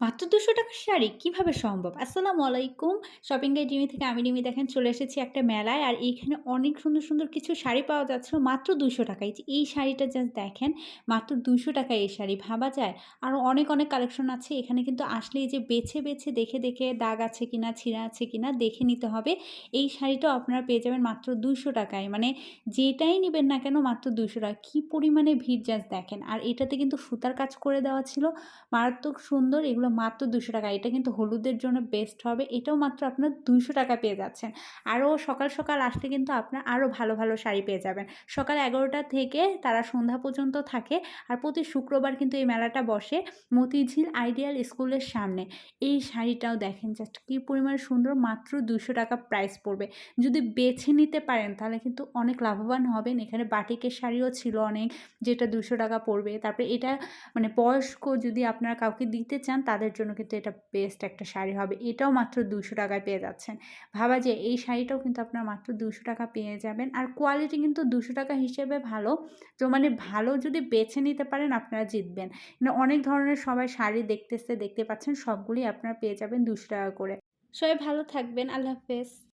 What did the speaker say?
মাত্র দুশো টাকার শাড়ি কীভাবে সম্ভব? আসসালামু আলাইকুম। শপিং গাইড রিমি থেকে আমি রিমি দেখেন চলে এসেছি একটা মেলায়। আর এইখানে অনেক সুন্দর, সুন্দর কিছু শাড়ি পাওয়া যাচ্ছিল মাত্র দুশো টাকায়। যে এই শাড়িটা জাস্ট দেখেন মাত্র দুশো টাকায় এই শাড়ি ভাবা যায়? আরও অনেক, অনেক কালেকশন আছে। এখানে কিন্তু আসলে যে বেছে, বেছে দেখে, দেখে দাগ আছে কিনা, ছিঁড়া আছে কিনা দেখে নিতে হবে। এই শাড়িটাও আপনারা পেয়ে যাবেন মাত্র দুশো টাকায়। মানে যেটাই নিবেন না কেন মাত্র দুশো টাকা। কী পরিমাণে ভিড় জাস্ট দেখেন। আর এটাতে কিন্তু সুতার কাজ করে দেওয়া ছিল। মারাত্মক সুন্দর এগুলো মাত্র দুশো টাকা। এটা কিন্তু হলুদের জন্য বেস্ট হবে। এটাও মাত্র আপনার ২০০ টাকা পেয়ে যাচ্ছেন। আরও সকাল, সকাল আসলে কিন্তু আপনার আরও ভালো, ভালো শাড়ি পেয়ে যাবেন। সকাল ১১টা থেকে তারা সন্ধ্যা পর্যন্ত থাকে। আর প্রতি শুক্রবার কিন্তু এই মেলাটা বসে মতিঝিল আইডিয়াল স্কুলের সামনে। এই শাড়িটাও দেখেন জাস্ট কি পরিমাণে সুন্দর মাত্র দুশো টাকা প্রাইস পড়বে। যদি বেছে নিতে পারেন তাহলে কিন্তু অনেক লাভবান হবেন। এখানে বাটিকের শাড়িও ছিল অনেক যেটা দুশো টাকা পড়বে। তারপরে এটা মানে বয়স্ক যদি আপনারা কাউকে দিতে চান তাদের জন্য কিন্তু এটা বেস্ট একটা শাড়ি হবে। এটাও মাত্র দুশো টাকায় পেয়ে যাচ্ছেন। ভাবা যে এই শাড়িটাও কিন্তু আপনার মাত্র দুশো টাকা পেয়ে যাবেন। আর কোয়ালিটি কিন্তু দুশো টাকা হিসেবে ভালো। তো মানে ভালো যদি বেছে নিতে পারেন, আপনারা জিতবেন। মানে অনেক ধরনের সবাই শাড়ি দেখতেছে, দেখতে পাচ্ছেন সবগুলি আপনারা পেয়ে যাবেন দুশো টাকা করে। সবাই ভালো থাকবেন। আল্লাহ হাফেজ।